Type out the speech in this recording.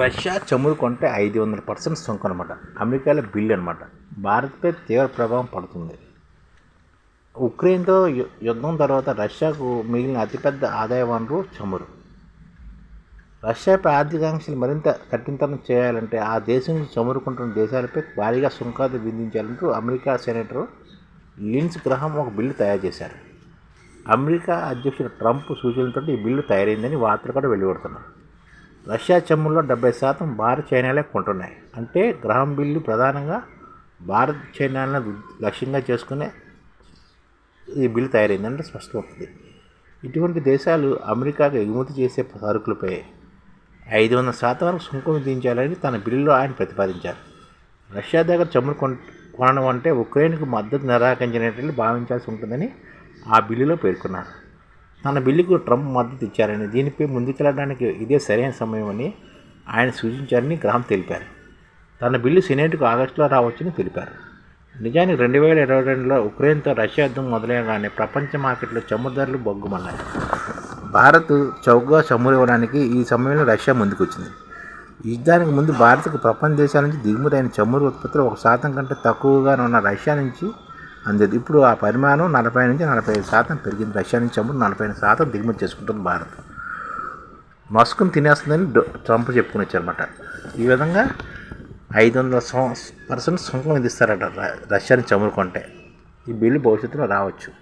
Russia చమురు కొంటే ఐదు వందల పర్సెంట్ సుంకం అనమాట అమెరికాలో బిల్ అనమాట భారత్పై తీవ్ర ప్రభావం పడుతుంది. ఉక్రెయిన్తో యుద్ధం తర్వాత రష్యాకు మిగిలిన అతిపెద్ద ఆదాయ వనరు చమురు. రష్యాపై ఆర్థిక ఆంక్షలు మరింత కఠినతరం చేయాలంటే ఆ దేశం నుంచి చమురుకుంటున్న దేశాలపై భారీగా సుంకాలు విధించాలంటూ అమెరికా సెనేటర్ లిన్స్ గ్రహం ఒక బిల్లు తయారు చేశారు. అమెరికా అధ్యక్షుడు ట్రంప్ సూచనలతో ఈ బిల్లు తయారైందని వార్తలు కూడా వెలువడుతున్నారు రష్యా చమురులో డెబ్బై శాతం భారత్ చైనాలే కొంటున్నాయి. అంటే గ్రహం బిల్లు ప్రధానంగా భారత్ చైనాలను లక్ష్యంగా చేసుకునే ఈ బిల్లు తయారైందంటే స్పష్టమవుతుంది. ఇటువంటి దేశాలు అమెరికాకు ఎగుమతి చేసే సరుకులపై ఐదు వందల శాతం వరకు సుంకం విధించాలని తన బిల్లులో ఆయన ప్రతిపాదించారు. రష్యా దగ్గర చమురు కొన కొనడం అంటే ఉక్రెయిన్కు మద్దతు నిరాకరించినట్లు భావించాల్సి ఉంటుందని ఆ బిల్లులో పేర్కొన్నారు. తన బిల్లుకు ట్రంప్ మద్దతు ఇచ్చారని దీనిపై ముందుకెళ్ళడానికి ఇదే సరైన సమయం అని ఆయన సూచించారని గ్రహం తెలిపారు. తన బిల్లు సెనేట్కు ఆగస్టులో రావచ్చని తెలిపారు. నిజానికి రెండు వేల ఇరవై రెండులో ఉక్రెయిన్తో రష్యా యుద్ధం మొదలైనగానే ప్రపంచ మార్కెట్లో చమురు ధరలు బొగ్గుమన్నాయి భారత్ చౌకగా చమురు ఇవ్వడానికి ఈ సమయంలో రష్యా ముందుకొచ్చింది. ఈ యుద్ధానికి ముందు భారత్కు ప్రపంచ దేశాల నుంచి దిగుమతి అయిన చమురు ఉత్పత్తులు ఒక శాతం కంటే తక్కువగా ఉన్న రష్యా నుంచి అందేది ఇప్పుడు ఆ పరిమాణం నలభై నుంచి నలభై ఐదు శాతం పెరిగింది. రష్యా నుంచి చమురు నలభై ఐదు శాతం దిగుమతి చేసుకుంటుంది భారత్. మస్కును తినేస్తుందని ట్రంప్ చెప్పుకుని వచ్చారనమాట ఈ విధంగా ఐదు వందల పర్సెంట్ సుంకం విధిస్తారట రష్యాని చమురుకుంటే ఈ బిల్లు భవిష్యత్తులో రావచ్చు.